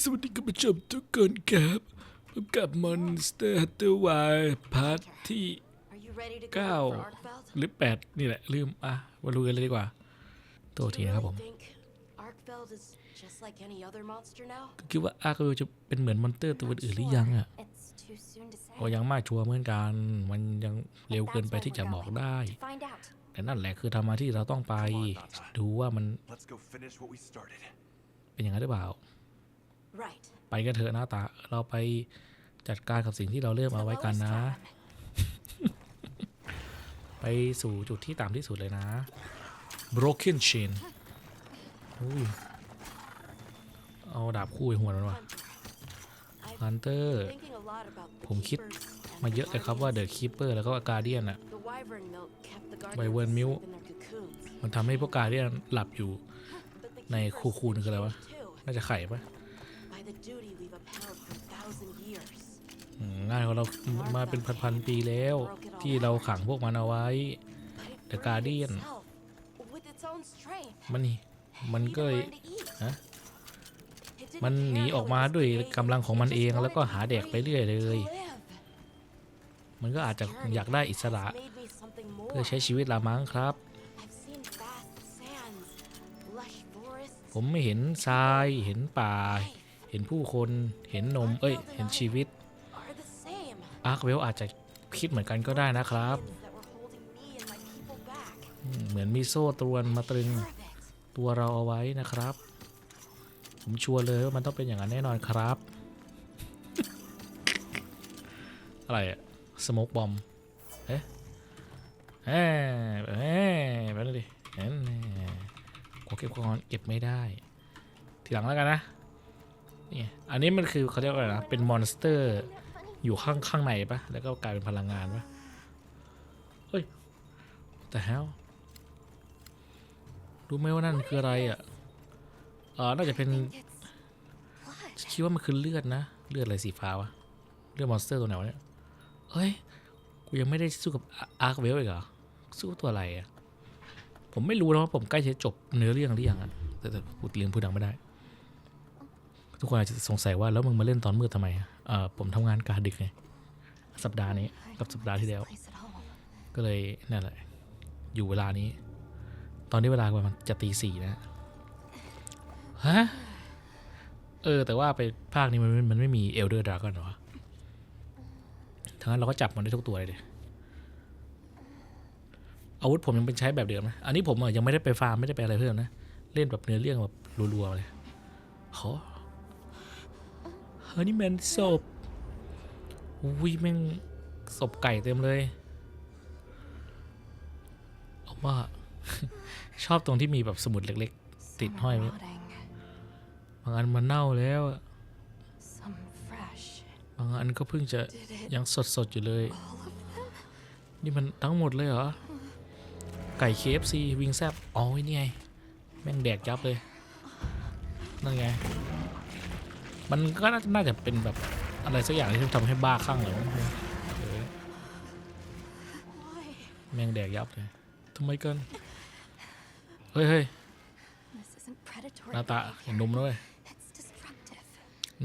สวัสดีคุณผู้ชมทุกคนครับพบกับ Monster Hunter Y พาร์ทที่ Are you ready to go เก้า for Arkveld? หรือ 8 นี่แหละ ลืม อะมาดูกันเลยดีกว่าโทษ Do ที you นะครับผม really think Arkveld is just like any other monster now? ก็คิดว่าอาร์ก็จะเป็นเหมือนมอนเตอร์ตัวอื่นหรือยังอะ It's too soon to say. ก็ยังไมาชัวร์เหมือนกัน มันยังเร็ว But เกิน that's ไป what ที่จะ we're บอก going ได้ To find out. แต่นั่นแหละคือธรรมะที่เราต้องไป ดูว่ามัน Let's go finish what we started. เป็นอย่างนั้นหรือเปล่า Right. ไปกันเถอะนะตา เราไปจัดการกับสิ่งที่เราเริ่ม To เอา the ไว้กัน lowest นะ cabin. ไปสู่จุดที่ต่ำที่สุดเลยนะ broken chain อุ้ย เอาดาบคู่ไปหัวมันวะ I've ฮันเตอร์ been thinking a lot about the ผมคิด keepers and มาเยอะเลยครับว่า The Keeper แล้วก็ Guardian อะ The wyvern milk kept the Wyvern guardians milk asleep in their cocoons. มันทำให้พวก Guardian หลับอยู่ But the ใน keepers คูคูนคืออะไรวะ changed too, น่าจะไข่ปะ by the duty we've upheld for a thousand years. อืมงานของเรามาเป็นพันๆปีแล้ว ที่เราขังพวกมันเอาไว้ But it The freed Guardian. itself with its own strength. มันนี่มัน It ก็เลย even learned to eat. ฮะ It didn't มันหนี care ออก how it มา was ด้วย created, กำลังของมัน it เอง just แล้วก็ wanted to หา be แดกไป free เรื่อยเล to ย live. มันก็อาจจะ Journey อยากได้อิสระ has made me something more. เพื่อใช้ชีวิตละมั้งครับ I've seen vast sands, lush forests, ผมไม่เห็นทรายเห็นป่า เห็นผู้คนเห็นนมเอ้ยเห็นชีวิตอาร์คเวลอาจจะคิดเหมือนกันก็ได้นะครับเหมือนมีโซ่ตรวนมาตรึงตัวเราเอาไว้นะครับ ผมชัวร์เลยว่ามันต้องเป็นอย่างนั้นแน่นอนครับ อะไรอะสโมกบอมเอ๊ะเอ๊ะเอ๊ะไปเลยดิเอ๊ะขอเก็บก่อนเก็บไม่ได้ ทีหลังแล้วกันนะ นี่อันนี้มันคือเขาเรียกว่าอะไรนะ เป็นมอนสเตอร์อยู่ข้างข้างในปะแล้วก็กลายเป็นพลังงานปะเฮ้ย แต่แฮวรู้ไหมว่านั่นคืออะไรอะเออน่าจะเป็นคิดว่ามันคือเลือดนะ เลือดอะไรสีฟ้าวะ เลือดมอนสเตอร์ตัวไหนวะเนี่ยเฮ้ย กูยังไม่ได้สู้กับอาร์คเวลอีกเหรอ สู้ตัวอะไรอะ ผมไม่รู้นะว่าผมใกล้จะจบเนื้อเรื่องหรือยังอะ แต่แต่พูดเรื่องพูดดังไม่ได้ ทุกคนอาจจะสงสัยว่าแล้วมึงมาเล่นตอนมืดทำไมเออผมทำงานการดึกไงสัปดาห์นี้กับสัปดาห์ที่แล้ว ก็เลยนั่นแหละ อยู่เวลานี้ ตอนนี้เวลาประมาณจะตีสี่นะฮะเออ แต่ว่าไปภาคนี้มันไม่มันไม่มีเอลเดอร์ดราก้อนหรอทั้งนั้นเราก็จับมันได้ทุกตัวเลยดิอาวุธผมยังเป็นใช้แบบเดิมนะ อันนี้ผมยังไม่ได้ไปฟาร์มไม่ได้ไปอะไรเพิ่มนะ เล่นแบบเนื้อเรื่องแบบรัวๆเลยขอ เฮ้ยนี่แมนศพอุ้ยแม่งศพไก่เต็มเลยผมว่า ชอบตรงที่มีแบบสมุดเล็ก Thịt Some hoài are vậy. rotting, ๆบางอันมันเน่าแล้วบางอันก็เพิ่งจะยังสดๆอยู่เลย นี่มันทั้งหมดเลยเหรอ ไก่ KFC วิงแซบอ๋อนี่ไง แม่งแดกยับเลย นั่นไง มันก็น่าน่าจะเป็นแบบอะไรสักอย่างที่ทำให้บ้าคลั่งเลยมั้งเออ Why? แม่งแดกยับเลยทำไมกันเฮ้ยเฮ้ย This isn't predatory. หน้าตา behavior. เห็นนมด้วย It's destructive.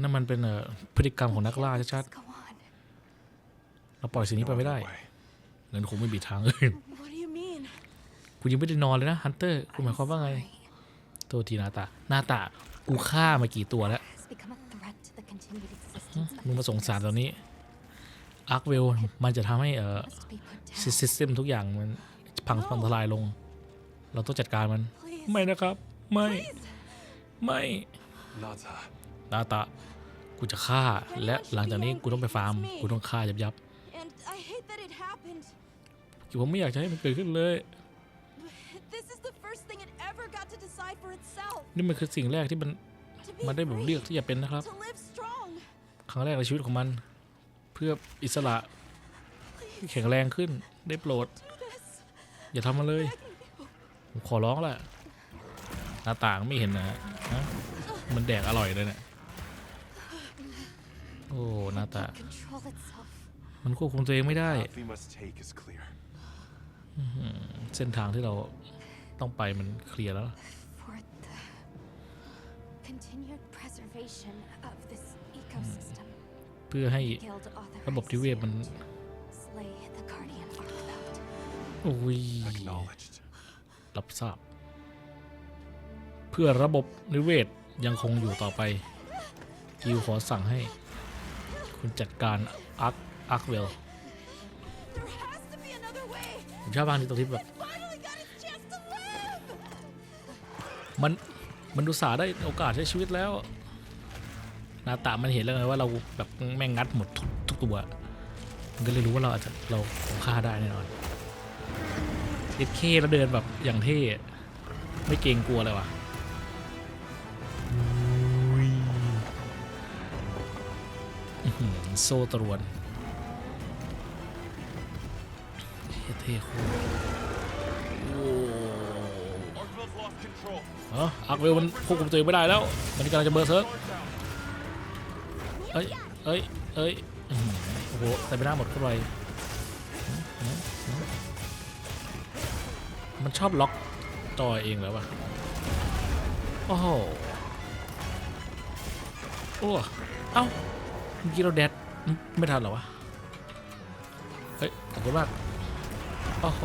นั่นมันเป็นเอ่อพฤติกรรมของนักล่า Can't ชัด just go on. ๆเราปล่อยสิ่งนี้ไป No ไม่ได้ other way. เงินคงไม่มีทางอื่น What do you mean? กูยังไม่ได้นอนเลยนะฮันเตอร์กูหมายความว่าไง Sorry. โทษทีนาตาหน้าตา กูฆ่ามากี่ตัวแล้ว Has become a threat to the continued existence มึง of มาสงสาร this ตอนนี้อาร์คเวลมันจะทำให้เอ่อ must be put ซิ down. สเต็มทุกอย่างมันพังพังทลายลง เราต้องจัดการมัน Please. ไม่นะครับ ไม่ ไม่ Nata. นาตากูจะฆ่า และหลังจากนี้กูต้องไปฟาร์ม กูต้องฆ่ายับยับ And I hate that it happened. ผมไม่อยากจะให้มันเกิดขึ้นเลย This is the first thing it ever got to decide for itself. นี่มันคือสิ่งแรกที่มัน To be มันได้แบบ free, เลือกที่จะเป็นนะครับ to live strong. ครั้งแรกในชีวิตของมัน เพื่ออิสระแข็งแรงขึ้นได้โปรด อย่าทำมันเลย ผมขอร้องแหละหน้าต่างไม่เห็นนะฮะมันแดกอร่อยเลยเนี่ยโอ้หน้าตา มันควบคุมตัวเองไม่ได้ เส้นทางที่เราต้องไปมันเคลียร์แล้ว continued preservation of this. เพื่อให้ Guild authorized ระบบนิเวศมัน slay the guardian artifact. โอ้ย Acknowledged. รับทราบ เพื่อระบบนิเวศยังคงอยู่ต่อไปกิวขอสั่งให้ คุณจัดการอาร์คอาร์คเวล There has to be another way. ผมชอบบ้างที่ตรงที่แบบ Finally got a chance to live. มันมันดูสาห์ได้โอกาสใช้ชีวิตแล้ว นาตามันเห็นแล้วไงว่าเราแบบแม่งงัดหมดทุกทุกตัว มันก็เลยรู้ว่าเราอาจจะเราฆ่าได้แน่นอนเด็ดเคแล้วเดินแบบอย่างเท่ไม่เกรงกลัวเลยว่ะอุ้ยอื้อหือโซ่ตรวนเท่ๆโคตรโอ้ Arkville's lost control. เอออาร์คเวลมันควบคุมตัวเองไม่ได้แล้ว มันกำลังจะเบอร์เซิร์ก เอ้ยเอ้ยเอ้ยโอ้โหแต่ไม่น่าหมดเข้าไปมันชอบล็อกจอยเองแล้วปะโอ้โหโอ้เอ้าเมื่อกี้เราแดดไม่ทันหรอวะ เฮ้ยขอบคุณมากโอ้โห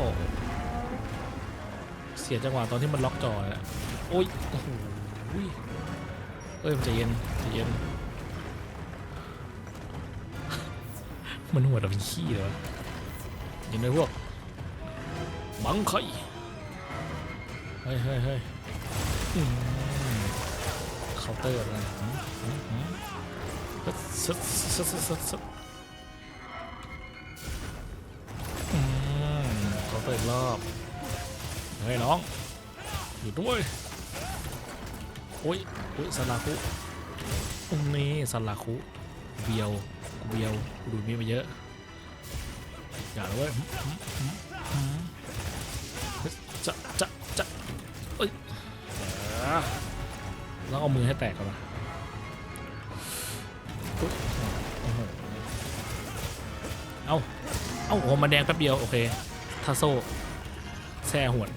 เสียจังหวะตอนที่มันล็อกจอเลยอะโอ้ยโอ้โหอุ้ยเอ้ยมันใจเย็นใจเย็น มันหัวดำเป็นขี้เลยวะเห็นไหมพวกบังไข่เฮ้ยเฮ้ยเฮ้ยเคาน์เตอร์อะไรซึดซึดซึดซึดซึดเคาน์เตอร์อีกรอบเฮ้ยน้องอยู่ด้วยโอ้ยโอ้ยสลาคุตรงนี้สลาคุเบียว เบียวกูดูดมีมาเยอะอย่าเลยเว้ยจะจะจะเอ้ยแล้วเอามือให้แตกก่อนนะอุ๊ยโอ้โหเอาเอาโอ้โหมันแดงแป๊บเดียว โอเคถ้าโซ่แซ่หวน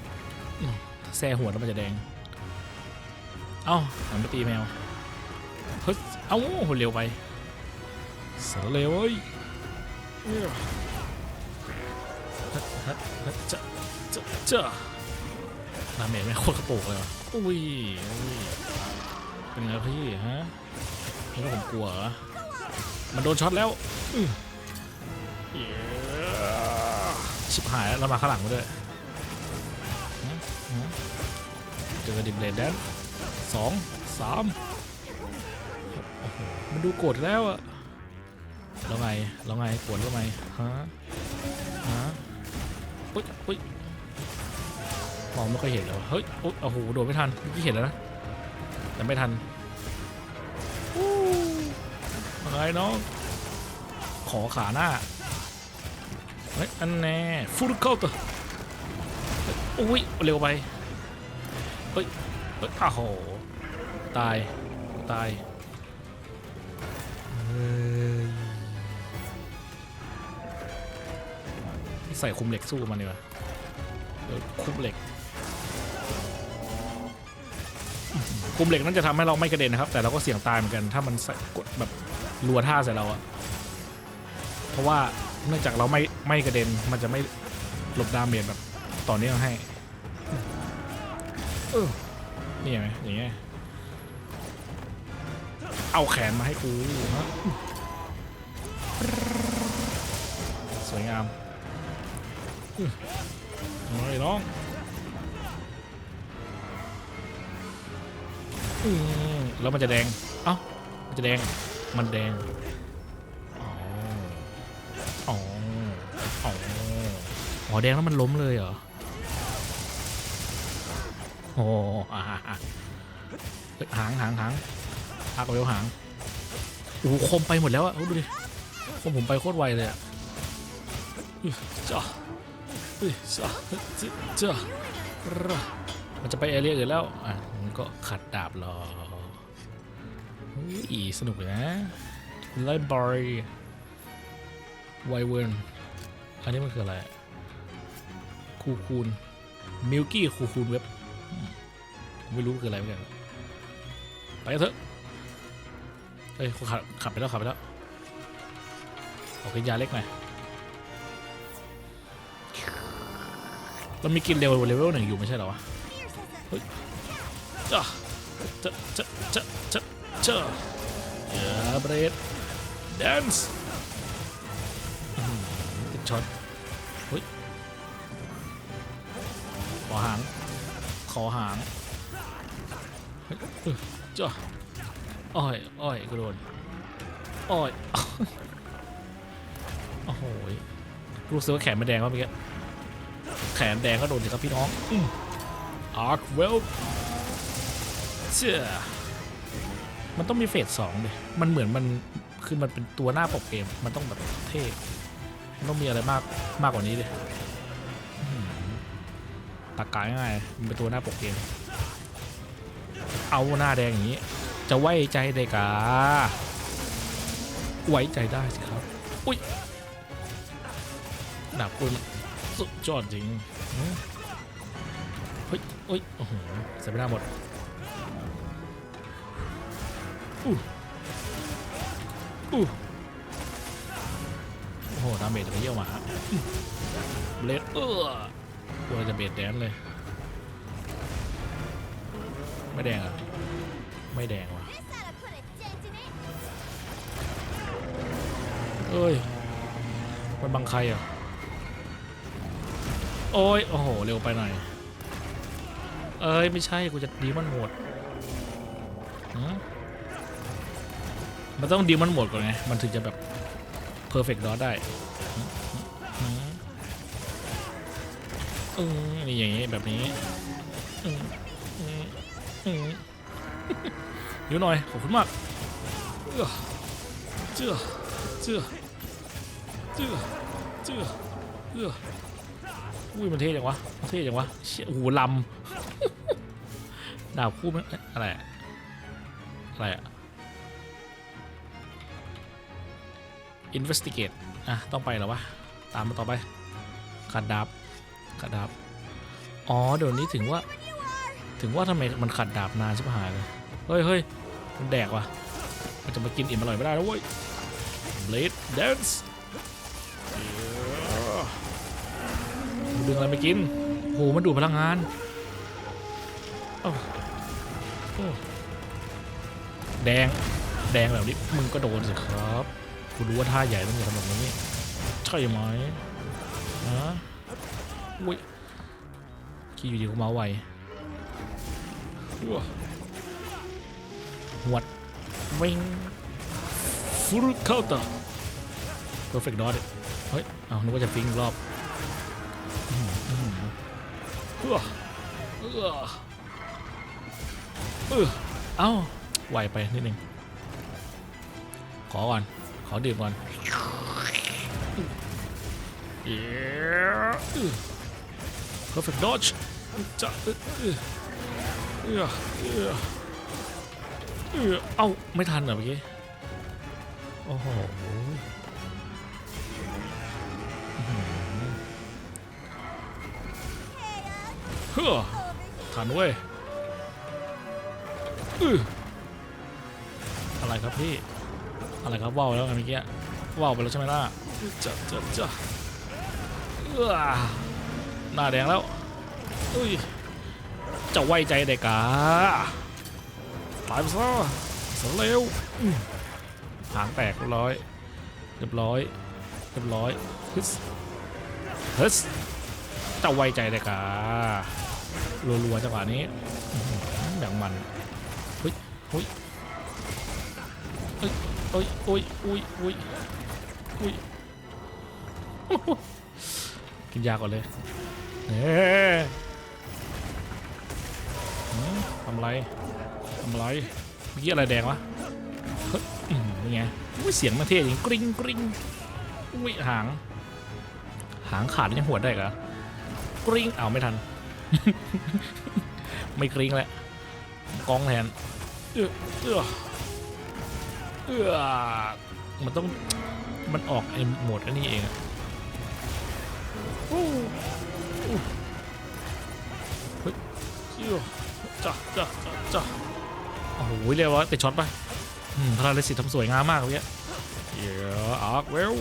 แซ่หวนแล้วมันจะแดง เอ้าหันไปตีแมวเฮ้ยเอ้าเร็วไป สารเร็วเว้ยเอ้ยจะจะจะดาเมจไม่โคตรกระโปงเลยวะอุ้ยอุ้ยเป็นไงพี่ฮะไม่ผมกลัวเหรอมันโดนช็อตแล้วชิบหายแล้วมาข้างหลังมาด้วยเจอดิบเลดแดนสองสามมันดูโกรธแล้วอะ แล้วไงแล้วไงโกรธแล้วไงฮะฮะอุ้ยอุ้ยมองไม่ค่อยเห็นเลยวเฮ้ยอุ๊ยโอ้โหโดดไม่ทันเมื่อกี้เห็นแล้วนะแต่ไม่ทันอะไรน้องขอขาหน้าเฮ้ยอันแน่ฟูดเข้าตัวอุ้ยเร็วไปเฮ้ยเอ้ยอ้าวโหตายตาย ใส่คุมเหล็กสู้มันดีกว่าเออคุมเหล็ก คุมเหล็กนั่นจะทำให้เราไม่กระเด็นนะครับ แต่เราก็เสี่ยงตายเหมือนกัน ถ้ามันใส่กดแบบรัวท่าใส่เราอะเพราะว่าเนื่องจากเราไม่ไม่กระเด็นมันจะไม่หลบดาเมจแบบต่อเนื่องให้เออนี่ไหมอย่างเงี้ยเอาแขนมาให้กูฮะสวยงาม อื้อเฮ้ยน้องแล้วมันจะแดง เอ้า มันจะแดง มันแดง อ๋อ อ๋อ อ๋อแดงแล้วมันล้มเลยเหรอ โอ้อาหางหางหางอากเร็วหางโอ้โหคมไปหมดแล้วอะดูดิคมผมไปโคตรไวเลยอะจ้า อื้อจ้าจ้าจ้ามันจะไปเอเรียอื่นแล้ว อะมันก็ขัดดาบรออุ้ยสนุกเลยนะไลบอรีไวเวิร์นอันนี้มันคืออะไร คูคูนมิลกี้คูคูนเว็บผมไม่รู้คืออะไรเหมือนกัน ไปเถอะอ้ยขับขับไปแล้วขับไปแล้วขอกินยาเล็กหน่อย เรามีกินเร็วเลเวลหนึ่งอยู่ไม่ใช่เหรอวะเฮ้ยจ้าจ้าจ้าจ้าจ้าจ้าอย่าเบรดแดนซ์ติดช็อตเฮ้ยขอหางขอหางเฮ้ยเจ้าอ้อยอ้อยกูโดนอ้อยโอ้โหรู้สึกว่าแขนมันแดงวะเมื่อกี้ แขนแดงก็โดนสิครับพี่น้องอาร์คเวลเชื่อมันต้องมีเฟสสองเลยมันเหมือนมันคือมันเป็นตัวหน้าปกเกม มันต้องแบบเท่มันต้องมีอะไรมากมากกว่านี้เลยตักกายง่ายมันเป็นตัวหน้าปกเกม เอาหน้าแดงอย่างนี้ จะไว้ใจได้กาไว้ใจได้สิครับ อุ้ยดาบคุณ สุดยอดจริง เฮ้ยเฮ้ยโอ้โหเสียไปหน้าหมดอู้อู้โอ้โหดาเมจไปเยี่ยวหมาเบลดเออกลัวจะเบดแดนเลย ไม่แดงอะ ไม่แดงว่ะเอ้ย มันบังใครอะ โอ้ย โอ้โห เร็วไปหน่อย เอ้ย ไม่ใช่ กูจะดีมันโหมดมันต้องดีมันโหมดก่อนไง มันถึงจะแบบเพอร์เฟกต์ดอได้หือืมนี่อย่างงี้ แบบนี้อืมอืมอืมเดี๋ยวหน่อย ขอบคุณมากเจ้อเจ้อเจือเจือเจือ อุ้ยมันเท่จังวะเท่จังวะเชี่ยโอ้โหลำดาบคู่มันอะไรอะอะไรอะ investigate อะต้องไปเหรอวะ ตามมาต่อไปขัดดาบขัดดาบ อ๋อเดี๋ยวนี้ถึงว่า ถึงว่าทำไมมันขัดดาบนานชิบหายเลย เฮ้ยเฮ้ยมันแดกว่ะ มันจะมากินอิ่มอร่อยไม่ได้แล้วเว้ย blade dance ดึงอะไรไปกินโหมันดูดพลังงานเอ้าโอ้แดง แดงแบบนี้ มึงก็โดนสิครับกูรู้ว่าท่าใหญ่ต้องอย่าทำแบบนี้ ใช่ไหมฮะอุ้ยขี้อยู่ดีกูเมาส์ไวว้าหวดวิ่งฟูรุเข้าต่อ perfect dot เฮ้ย เอานึกว่าจะฟิงอีกรอบ อเออเออเอ้าไวไปนิดนึงขอก่อน ขอดื่มก่อนเย้เออ perfect dodge จะเออเออเออเอ้าไม่ทันเหรอเมื่อกี้ โอ้โห ฮ้อทันเว้ยอะไรครับพี่ อะไรครับว่าวแล้วไงเมื่อกี้ว่าวไปแล้วใช่ไหมล่ะจะจะจะเอื้อหน้าแดงแล้วอุ้ยจะไว้ใจได้กาตายไปซะสเร็วหางแตกเรียบร้อย เรียบร้อย เรียบร้อยฮึสฮึส จะไว้ใจได้การัวๆจังหวะนี้อย่างมันเฮ้ยเฮ้ยเฮ้ยเฮ้ยอุ้ยอุ้ยอุ้ยอุ้ยกินยาก่อนเลยเน่หืมทำไรทำไรเมื่อกี้อะไรแดงวะเฮ้ยนี่ไงอุ้ยเสียงมันเท่จริงกริ๊งกริ๊งอุ้ยหาง หางขาดยังหัวได้เหรอ กริ๊งเอาไม่ทัน ไม่กริ๊งแล้วกองแทนเออเออเออมันต้องมันออกไอ้โหมดอันนี้เองเฮ้ยเจ้าจ้าจ้าจ้าโอ้โหเรียกว่าติดช็อตปะพระราชสิทธิ์ทำสวยงามมากเมื่อกี้เดี๋ยวอาร์คเวล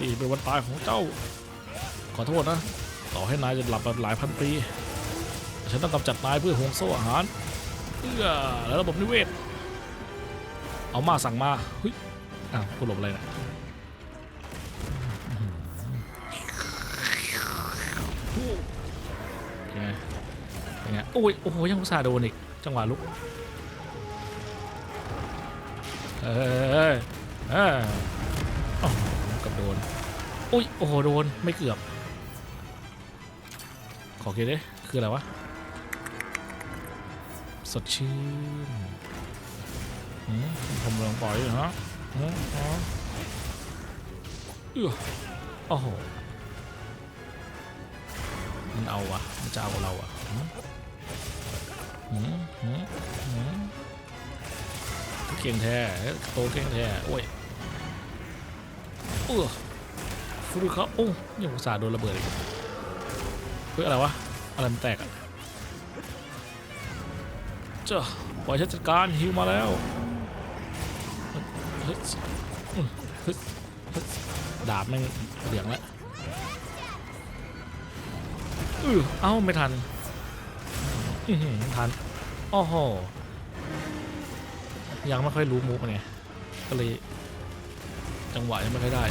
นี่เป็นวันตายของเจ้า ขอโทษนะ ต่อให้นายจะหลับมาหลายพันปี ฉันต้องกำจัดนายเพื่อห่วงโซ่อาหารเอื้อแล้วระบบนิเวศ เอามาสั่งมาเฮ้ยอ้าวกูหลบอะไรนี่ยเป็นไงเป็นไงโอ้ยโอ้โหยังอุตส่าห์โดนอีกจังหวะลุกเอ้ยเอ้ยโอ้โหเกับโดน อุ้ยโอ้โห โดน ไม่เกือบ ขอเกดิคืออะไรวะ สดชื่นผมลองปล่อยอยู่ฮะหืมอ๋อเออโอ้โห มันเอาวะมันจะเอาเราอะเก่งแท้โตเก่งแท้โอ้ยเออฟูดูครับโอ้ยังอุตส่าห์โดนระเบิดอีก เฮ้ยออะไรวะ อะไรมันแตกอะเจ้าปล่อยฉันจัดการฮิวมาแล้วดาบแม่งเหลืองแล้วเออเอ้าไม่ทันทันโอ้โหยังไม่ค่อยรู้มุกไงก็เลย จังหวะยังไม่ค่อยได้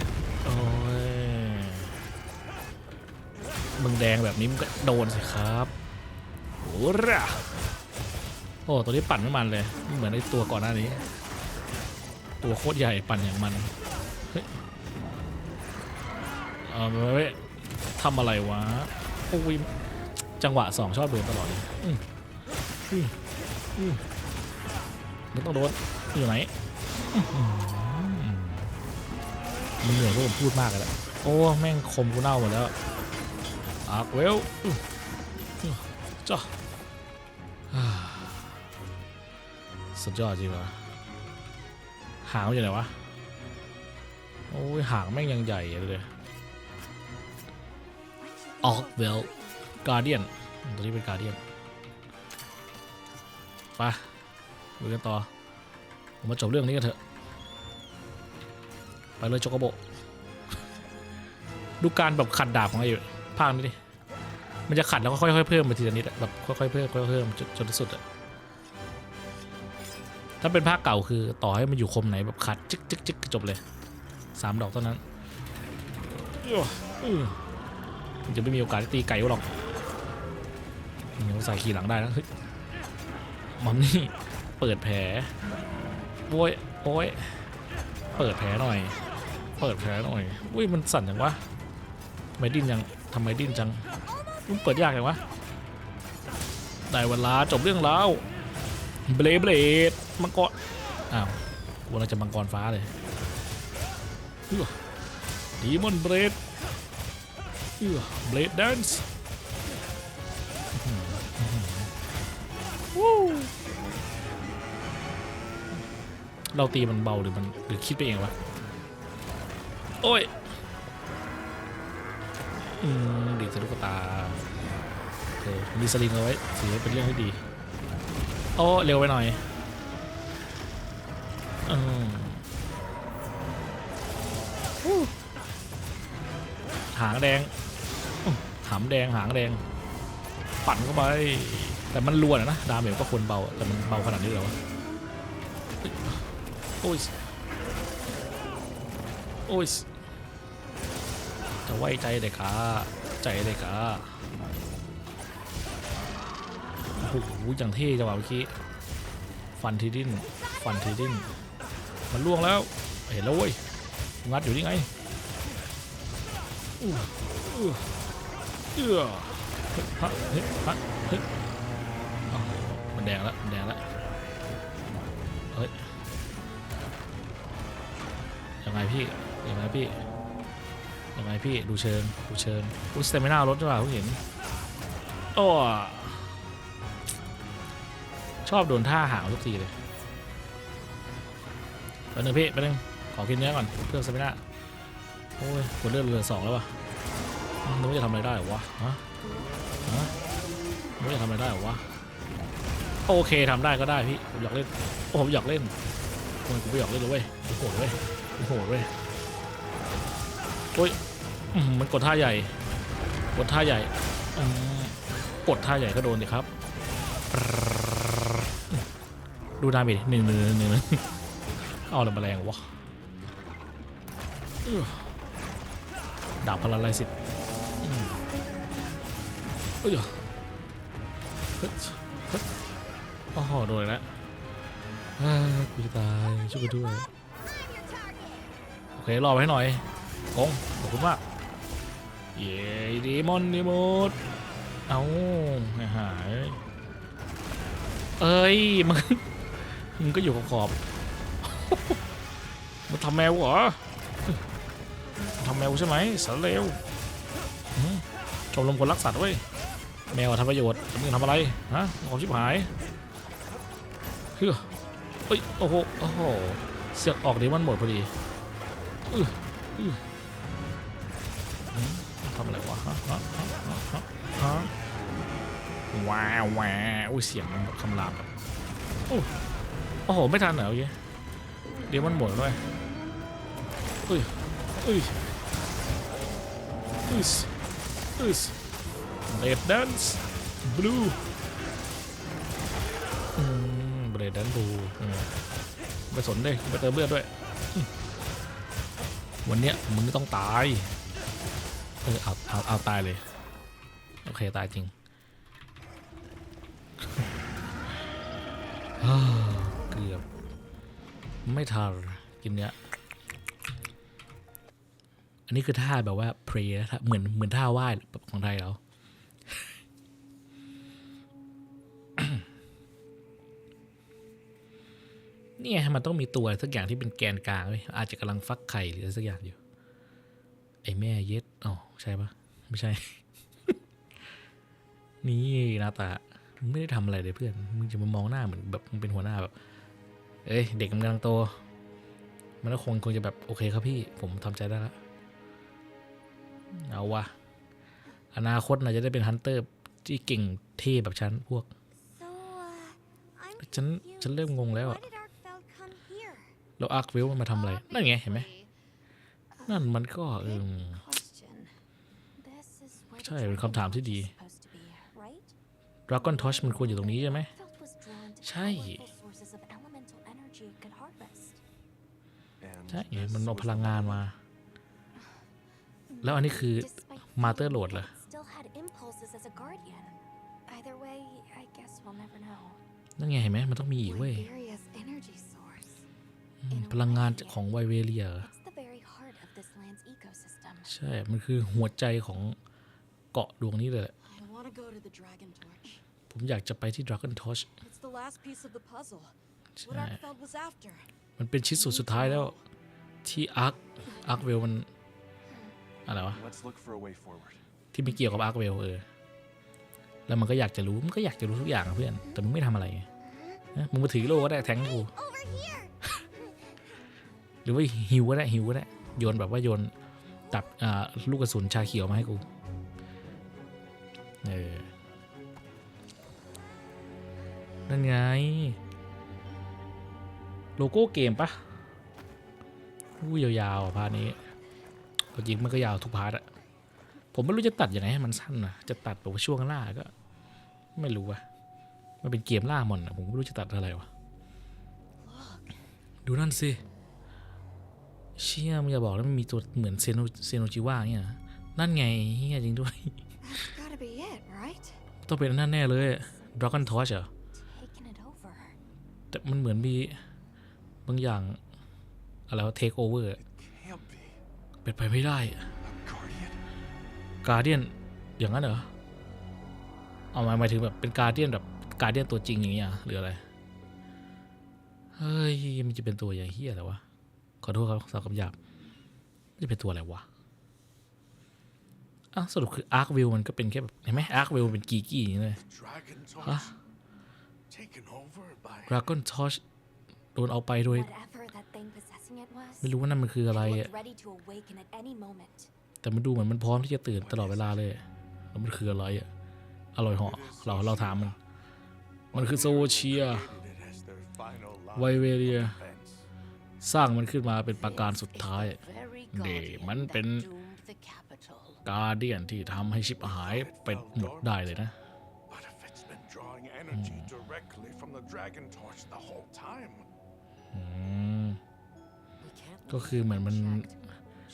โอ้ย มึงแดงแบบนี้มึงก็โดนสิครับโอ้ระโอ้ตัวนี้ปั่นไม่มันเลยไม่เหมือนไอ้ตัวก่อนหน้านี้ ตัวโคตรใหญ่ปั่นอย่างมันเฮ้ยเออเว้ยทำอะไรวะโอ้ยจังหวะสองชอบโดนตลอดเลยอืมอืมอืมมันต้องโดนอยู่ไหนอื้อหือมันเหนื่อยเพราะผมพูดมากเลยแหละโอ้ แม่งคมกูเน่าหมดแล้ว อาร์คเวลจ้าอาสุดยอดจริงวะหางอยู่ไหนวะ โอ้ยหางแม่งยังใหญ่เลยออกเวลการเดียนตัวนี้เป็นการเดียนไปดูกันต่อผมมาจบเรื่องนี้กันเถอะ ไปเลยโจกโบ ดูการแบบขัดดาบของไอ้ภาคนี้ดิ มันจะขัดแล้วก็ค่อยๆเพิ่มไปทีละนิดอะแบบค่อยๆเพิ่มค่อยๆเพิ่มจนจนที่สุดอะถ้าเป็นภาคเก่าคือต่อให้มันอยู่คมไหนแบบขัดจึ๊กจึ๊กจึ๊กจบเลยสามดอกเท่านั้นอื้ออื้อมันจะไม่มีโอกาสได้ตีไก่หรอกเดี๋ยวใส่ขี่หลังได้แล้วเฮ้ยมัมนี่เปิดแผลโว้ยโอ้ยเปิดแผลหน่อย เปิดแผลหน่อยอุ้ยมันสั่นจังวะทำไมดิ้นยังทำไมดิ้นจัง มันเปิดยากจังวะได้เวลาจบเรื่องแล้วเบลเบลดมังกรอ้าวกูเราจะมังกรฟ้าเลยดีมอนเบลดเบลดแดนซ์เราตีมันเบาหรือมันหรือคิดไปเองวะ โอ้ย ดีดส่ลูกตาโอเคมีสลิงเอาไว้ถือว่าเป็นเรื่องที่ดี โอ้เร็วไปหน่อยอืมหางแดงหามแดงหางแดง ปั่นเข้าไป แต่มันรวนนะ ดาเมจก็ควรเบา แต่มันเบาขนาดนี้เลยวะโอ้ย โอ้ย ไว้ใจเด็กขาใจเด็กขาโอ้โหอย่างเท่จังหวะเมื่อกี้ฟันทีดิ้นฟันทีดิ้นมันล่วงแล้วเห็นแล้วเว้ยงัดอยู่นี่ไงอู้อู้เอื้อเฮ้ยฮะเฮ้ยฮะเฮ้ยมันแดงแล้วมันแดงแล้วเฮ้ยยังไงพี่ยังไงพี่ ยังไงพี่ดูเชิงดูเชิงอุ้ยสเตมิน่ารถใช่ป่ะผู้เห็นโอ้ชอบโดนท่าหางทุกทีเลยไปหนึ่งพี่ไปหนึ่งขอกินเนื้อก่อนเพื่อสเตมิน่าโอ้ยกดเลือดเหลือสองแล้ววะนึกว่าจะทำอะไรได้เหรอวะฮะฮะนึกว่าจะทำอะไรได้เหรอวะโอเคทำได้ก็ได้พี่ผมอยากเล่นโอ้ผมอยากเล่นผทำไมกูไม่อยากเล่นเลยเว้ยกูโหดเว้ยกูโหดเว้ย โอ้ยมันกดท่าใหญ่ กดท่าใหญ่ กดท่าใหญ่ก็โดนดิครับ ดูดาเมจหนึ่งหนึ่งหนึ่งหนึ่งเอาอะไรมาแรงวะดาบพลังไรสิทธิ์เอ้ยเฮ้ยเฮ้ยโอ้โหโดนแล้วกูจะตายช่วยกูด้วย โอเค รอไปให้หน่อย กงขอบคุณมาก เย้ดีมอนดีมูดเอาหายเอ้ยมึงมึงก็อยู่ขอบๆมึงทำแมวเหรอทำแมวใช่ไหมสารเลวชมรมคนรักสัตว์เว้ยแมวทำประโยชน์มึงทำอะไรฮะของชิบหายเฮ้ยเอ้ยโอ้โหโอ้โหเสือกออกเดมอนหมดพอดีอืออือ ทำอะไรวะฮะฮะฮะฮะฮะฮะว้าวว้าวอุ้ยเสียงมันแบบคำรามแบบโอ้โอ้โห ไม่ทันเหรอเมื่อกี้เดมอนหมดด้วยเอ้ยเอ้ยเอ้ยเอ้ยเบรดแดนซ์บลูเบรดแดนซ์บลูไปสนเลยไปเติมเลือดด้วย วันเนี้ยมึงต้องตาย ออเอาเอาเอาตายเลย โอเค ตายจริงเกือบ ไม่ทันกินเนี้ย อันนี้คือท่าแบบว่าเพลย์เหมือนเหมือนท่าไหว้แบบของไทยเราเนี่ยมันต้องมีตัวสักอย่างที่เป็นแกนกลางเว้ยอาจจะกำลังฟักไข่หรืออะไรสักอย่างอยู่ ไอ้แม่เย็ดอ๋อใช่ปะไม่ใช่ นี่นาตามึงไม่ได้ทำอะไรเลยเพื่อน มึงจะมามองหน้าเหมือนแบบมึงเป็นหัวหน้าแบบ เอ้ย เด็กมันกำลังโต มันก็คงคงจะแบบโอเคครับพี่ ผมทำใจได้ละเอาวะอนาคตน่าจะได้เป็นฮันเตอร์ที่เก่งเท่แบบฉันพวก So, uh, I'm ฉันฉันเริ่มงงแล้ว Why อะ did Arkfeld come here? แล้วอาร์คเวลมันมาทำอะไร นั่นไงเห็นไหม นั่นมันก็เออ Question. This is where the ใช่เป็นคำถามที่ดี dragon is supposed to be, right? ดราก้อนทอชมันควรอยู่ตรงนี้ใช่ไหม Arkfeld was drawn to ใช่ powerful sources of elemental energy it could harvest. And ใช่ this มันเอา was พลังงาน the มา แล้วอันนี้คือ Despite Mother feeling Lord it เหรอ still had impulses as a guardian. Either way, I guess we'll never know. นั่นไงเห็นไหมมันต้องมีอีกเว้ย Liberia's energy source. อืมพลังงานของไวเวเลีย ใช่ มันคือหัวใจของเกาะดวงนี้เลยแหละ I want to go to the Dragon Torch. ผมอยากจะไปที่ Dragon Torch It's the last piece of the puzzle. What ใช่ Arkfeld was after. มันเป็นชิ้นส่วนสุดท้ายแล้ว ที่อาร์คอาร์คเวลมัน อะไรวะ Let's look for a way forward. ที่ไม่เกี่ยวกับอาร์คเวลเออ แล้วมันก็อยากจะรู้ มันก็อยากจะรู้ทุกอย่างอะเพื่อน แต่มึงไม่ทำอะไรไงนะมึงมาถือโล่ก็ได้แทงกู Over here! หรือว่าฮิวก็ได้ฮิวก็ได้โยนแบบว่าโยน ตับลูกกระสุนชาเขียวมาให้กู เออ นั่นไง โลโก้เกมปะอู้ยาวๆอะพาร์ทนี้จริงมันก็ยาวทุกพาร์ทอะผมไม่รู้จะตัดยังไงให้มันสั้นนะจะตัดแบบว่าช่วงล่าก็ ไม่รู้ว่ะมันเป็นเกมล่ามอนอะผมไม่รู้จะตัดอะไรวะ ดูนั่นสิ เชี่ยมึงอย่าบอกแล้วมันมีตัวเหมือนเซโนเซโนจิว่าเนี่ยนะนั่นไงเฮียจริงด้วย That's gotta be it, right? ต้องเป็นนั่นแน่เลยดราก้อนทอชเหรอ Taking it over. แต่มันเหมือนมีบางอย่างอะไรวะเทคโอเวอร์ Can't be. เป็นไปไม่ได้ A guardian. การเดียนอย่างนั้นเหรอเอาหมายหมายถึงแบบเป็นการเดียนแบบการเดียนตัวจริงอย่างเงี้ยหรืออะไร เฮ้ยมันจะเป็นตัวอย่างเฮียอะไรวะ ขอโทษครับสาวคำหยาบมันจะเป็นตัวอะไรวะอ้าวสรุปคืออาร์ควิวมันก็เป็นแค่แบบเห็นไหมอาร์ควิวเป็นกีกี้อย่างนี้เลย Dragon torch. Huh? Taken over by. ดราก้อนทอชโดนเอาไปโดย Whatever that thing possessing it was, ไม่รู้ว่านั่นมันคือ it อะไรอะ looked ready to awaken at any moment. แต่มันดูเหมือนมันพร้อมที่จะตื่นตลอดเวลาเลยแล้วมันคืออะไรอะอร่อยเหาะเราเราถามมัน มันคือโซเชีย Created it as their final line Why สร้างมันขึ้นมาเป็นประการสุดท้าย Very นี่ guardian มัน that เป็น doomed the capital. กาเดียนที่ทำให้ชิบหายเป็นหมดได้เลยนะ But if it's been drawing energy directly from the dragon torch the whole time, อืม We can't ก็ leave คือเหมือนมัน unchecked.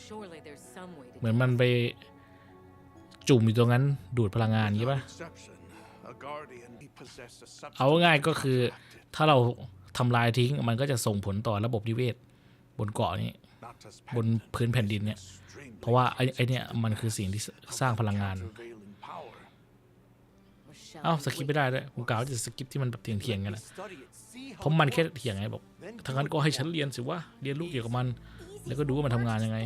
Surely there's some way to เหมือนมันไปจุ่มอยู่ตรงนั้นดูดพลังงานอย่างงี้ป่ะ without exception, a guardian he possessed a substance เอาง่ายๆก็คือ attracted, ถ้าเรา ทำลายทิ้ง มันก็จะส่งผลต่อระบบนิเวศ บนเกาะนี้ บนพื้นแผ่นดินเนี่ย เพราะว่าไอ้ไอเนี่ยมันคือสิ่งที่สร้างพลังงาน เอ้าสกิปไม่ได้ด้วยผมกล่าวจะสกิปที่มันแบบเถียงๆกันนะ Study it, see how เพราะมันแค่เถียงไงบอกถ้างั้นก็ให้ฉันเรียนสิว่าเรียนรู้เกี่ยวกับมัน แล้วก็ดูว่ามันทำงานยังไง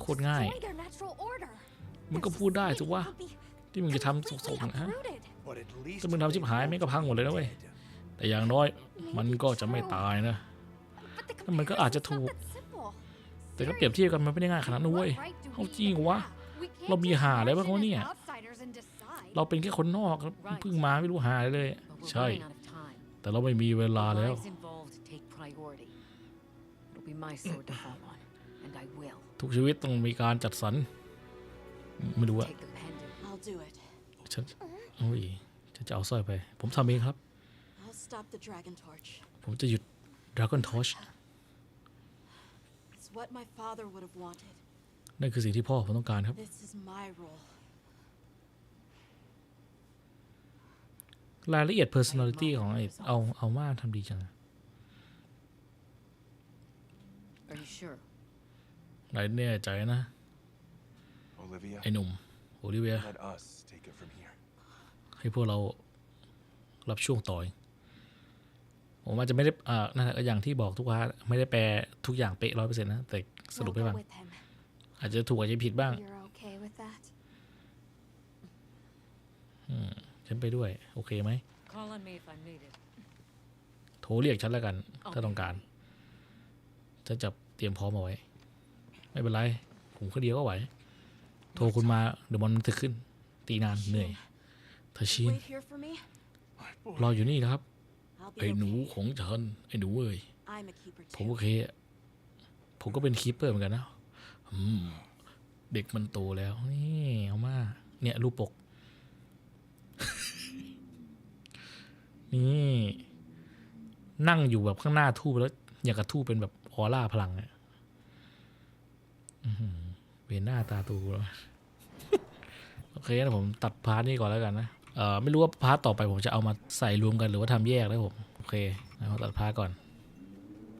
โคตรง่าย มันก็พูดได้สิว่าที่มึงจะทำสกๆนะฮะถ้ามึงทำชิบหายแม่งก็พังหมดเลยนะเว้ย แต่อย่างน้อยมันก็จะไม่ตายนะ But มันก็อาจจะถูก แต่ก็เปรียบเทียบกันมันไม่ได้ง่ายขนาดนั้นเว้ยเอาจริงเหรอวะ เรามีหาอะไรบ้างวะเนี่ย เราเป็นแค่คนนอกครับเพิ่งมาไม่รู้หาอะไรเลย But we're ใช่ running out of time. แต่เราไม่มีเวลา The แล้ว lives involved take priority. It'll be my sword to fall on, and I will. ทุกชีวิตต้องมีการจัดสรร ไม่รู้อะ Take the pendant. I'll do it. ฉันโอ้ยฉันจะเอาสร้อยไป ผมทำเองครับ I'll stop the dragon torch. ผมจะหยุด Dragon Torch It's what my father would have wanted. นั่นคือสิ่งที่พ่อผมต้องการครับ This is my role. รายละเอียด personality ของไอ้เอาเอามาทำดีจัง Are you sure? ไหนแน่ใจนะ Olivia, ไอ้หนุ่มโอลิเวีย let us take it from here. ให้พวกเรารับช่วงต่อย ผมอาจจะไม่ได้อ่านั่นแหละก็อย่างที่บอกทุกว่าไม่ได้แปลทุกอย่างเป๊ะร้อยเปอร์เซ็นต์นะแต่สรุปให้ฟัง with him. อาจจะถูกอาจจะผิดบ้าง You're okay with that? ฉันไปด้วย โอเคไหม Call on me if I'm needed. โทรเรียกฉันแล้วกัน ถ้าต้องการฉันจะเตรียมพร้อมเอาไว้ ไม่เป็นไร ผมคนเดียวก็ไหว โทรคุณมาเดี๋ยวมันจะขึ้น ตีนานเหนื่อยเธอชิน Wait here for me. My boy. รออยู่นี่นะครับ I'll be ไอ้หนู okay. ของฉันไอ้หนูเอ้ย I'm a keeper ผม too. โอเคอะผมก็เป็นคีปเปอร์เหมือนกันนะอืมเด็กมันโตแล้ว นี่เอามา เนี่ยรูปปก นี่ นั่งอยู่แบบข้างหน้าทูบแล้ว อย่างกับทูบเป็นแบบออร่าพลังอะอื้อหือเห็นหน้าตาตูแล้วโอเคนะผมตัดพาร์ทนี้ก่อนแล้วกันนะเอ่อ ไม่รู้ว่าพาร์ทต่อไปผมจะเอามาใส่รวมกันหรือว่าทำแยกแล้วผม โอเคนะผมตัดพาร์ทก่อน